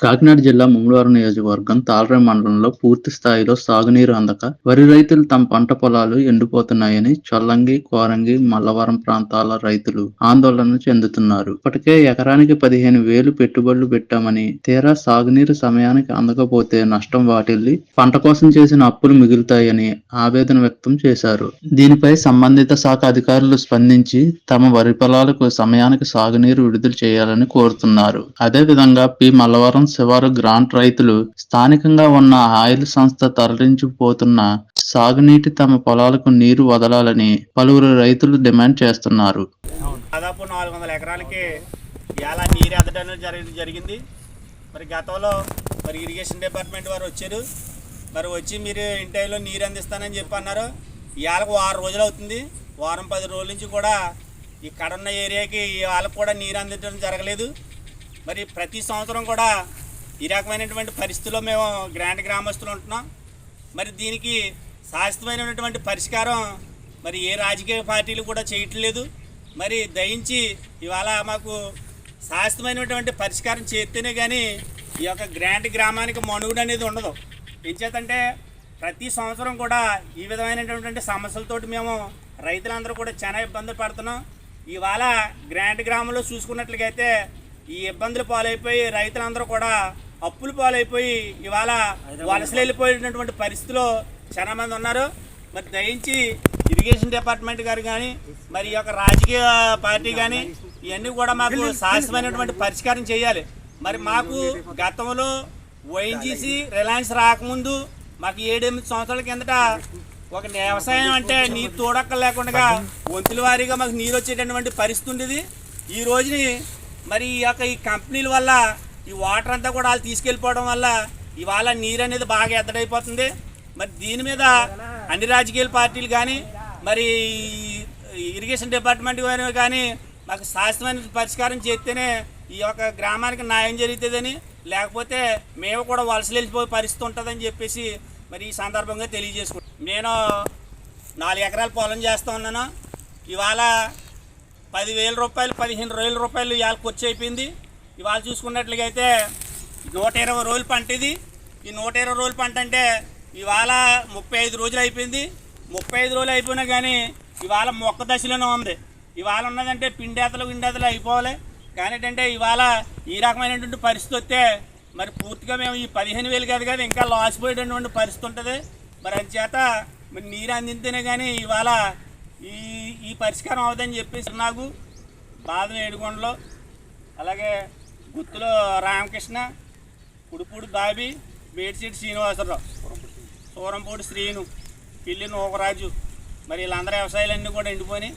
కాకినాడ జిల్లా మంగళవారం నియోజకవర్గం తాళ్రేం మండలంలో పూర్తి స్థాయిలో సాగునీరు అందక వరి రైతులు తమ పంట పొలాలు ఎండిపోతున్నాయని చొల్లంగి కోరంగి మల్లవరం ప్రాంతాల రైతులు ఆందోళన చెందుతున్నారు. ఇప్పటికే ఎకరానికి పదిహేను వేలు పెట్టుబడులు పెట్టామని తీరా సాగునీరు సమయానికి అందకపోతే నష్టం వాటిల్లి పంట కోసం చేసిన అప్పులు మిగులుతాయని ఆవేదన వ్యక్తం చేశారు. దీనిపై సంబంధిత శాఖ అధికారులు స్పందించి తమ వరి పొలాలకు సమయానికి సాగునీరు విడుదల చేయాలని కోరుతున్నారు. అదే విధంగా పి మల్లవరం శివారు గ్రాంట్ రైతులు స్థానికంగా ఉన్న ఆయిల్ సంస్థ తరలించిపోతున్న సాగునీటి తమ పొలాలకు నీరు వదలాలని పలువురు రైతులు డిమాండ్ చేస్తున్నారు. దాదాపు నాలుగు వందల ఎకరాలకి ఎలా నీరు ఎద్దడం జరిగింది. మరి గతంలో మరి ఇరిగేషన్ డిపార్ట్మెంట్ వారు వచ్చారు. మరి వచ్చి మీరు ఇంటైలో నీరు అందిస్తానని చెప్పి అన్నారు. ఇవాళకు వారం రోజులు అవుతుంది. వారం పది రోజుల నుంచి కూడా ఈ కడున్న ఏరియాకి వాళ్ళకు కూడా నీరు అందించడం జరగలేదు. మరి ప్రతి సంవత్సరం కూడా ఈ రకమైనటువంటి పరిస్థితుల్లో మేము గ్రాండ్ గ్రామస్తులు ఉంటున్నాం. మరి దీనికి శాశ్వతమైనటువంటి పరిష్కారం మరి ఏ రాజకీయ పార్టీలు కూడా చేయట్లేదు. మరి దయించి ఇవాళ మాకు శాశ్వతమైనటువంటి పరిష్కారం చేస్తేనే కానీ ఈ యొక్క గ్రాండ్ గ్రామానికి మనుగుడు అనేది ఉండదు. ఎంచేతంటే ప్రతి సంవత్సరం కూడా ఈ విధమైనటువంటి సమస్యలతోటి మేము రైతులందరూ కూడా చాలా ఇబ్బందులు పడుతున్నాం. ఇవాళ గ్రాండ్ గ్రామంలో చూసుకున్నట్లయితే ఈ ఇబ్బందులు పాలైపోయి రైతులందరూ కూడా అప్పులు పాలైపోయి ఇవాళ వలసలు వెళ్ళిపోయినటువంటి పరిస్థితిలో చాలా మంది ఉన్నారు. మరి దయించి ఇరిగేషన్ డిపార్ట్మెంట్ గారు కానీ మరి ఈ యొక్క రాజకీయ పార్టీ కానీ ఇవన్నీ కూడా మాకు శాశ్వతమైనటువంటి పరిష్కారం చేయాలి. మరి మాకు గతంలో ఓఎన్జీసీ రిలయన్స్ రాకముందు మాకు ఏడెనిమిది సంవత్సరాల కిందట ఒక వ్యవసాయం అంటే నీరు తోడక్కలు లేకుండా వంతుల వారీగా మాకు నీరు వచ్చేటటువంటి పరిస్థితి ఉండేది. ఈ రోజుని మరి ఈ యొక్క ఈ కంపెనీల వల్ల ఈ వాటర్ అంతా కూడా వాళ్ళు తీసుకెళ్ళిపోవడం వల్ల ఇవాళ నీరు అనేది బాగా ఎద్దడైపోతుంది. మరి దీని మీద అన్ని రాజకీయ పార్టీలు కానీ మరి ఈ ఇరిగేషన్ డిపార్ట్మెంట్ కానీ మాకు శాశ్వతమైన పరిష్కారం చేస్తేనే ఈ యొక్క గ్రామానికి న్యాయం జరుగుతుందని లేకపోతే మేము కూడా వలసలు వెళ్ళిపోయే పరిస్థితి ఉంటుందని చెప్పేసి మరి ఈ సందర్భంగా తెలియజేసుకుంటాం నేను నాలుగు ఎకరాల పొలం చేస్తూ ఉన్నాను. ఇవాళ పదివేల రూపాయలు పదిహేను వేల రూపాయలు ఇవాళ ఖర్చు అయిపోయింది. ఇవాళ చూసుకున్నట్లయితే నూట ఇరవై రోజుల పంట ఇది. ఈ నూట ఇరవై రోజుల పంట అంటే ఇవాళ ముప్పై ఐదు రోజులు అయిపోయింది. ముప్పై ఐదు రోజులు అయిపోయినా కానీ ఇవాళ మొక్క దశలోనే ఉంది. ఇవాళ ఉన్నదంటే పిండేతలు విండేతలు అయిపోవాలి. కానీ ఏంటంటే ఇవాళ ఈ రకమైనటువంటి పరిస్థితి వస్తే మరి పూర్తిగా మేము ఈ పదిహేను వేలు కాదు కదా ఇంకా లాస్ పోయేటటువంటి పరిస్థితి ఉంటుంది. మరి అందుచేత మరి నీరు అందితేనే కానీ ఇవాళ ఈ ఈ పరిష్కారం అవుదని చెప్పేసి నాకు బాదం ఏడుగొండలో అలాగే గుత్తులో రామకృష్ణ కుడిపూడి బాబి బేడ్సీటి శ్రీనివాసరావు సూరంపూడి శ్రీను పిల్లి నూకరాజు మరి వీళ్ళందరూ వ్యవసాయాలన్నీ కూడా ఎండిపోయి